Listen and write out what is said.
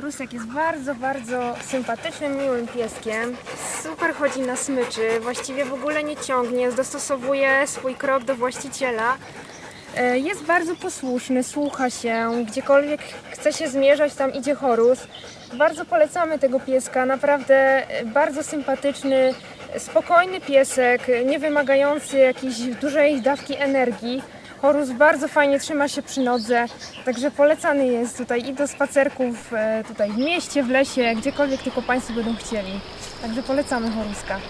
Rusek jest bardzo, bardzo sympatycznym, miłym pieskiem. Super chodzi na smyczy, właściwie w ogóle nie ciągnie, dostosowuje swój krok do właściciela. E, Jest bardzo posłuszny, słucha się, gdziekolwiek chce się zmierzać, tam idzie Horus. Bardzo polecamy tego pieska, naprawdę bardzo sympatyczny, spokojny piesek, nie wymagający jakiejś dużej dawki energii. Horus bardzo fajnie trzyma się przy nodze, także polecany jest tutaj i do spacerków e, tutaj w mieście, w lesie, gdziekolwiek tylko Państwo będą chcieli. Także polecamy Horuska.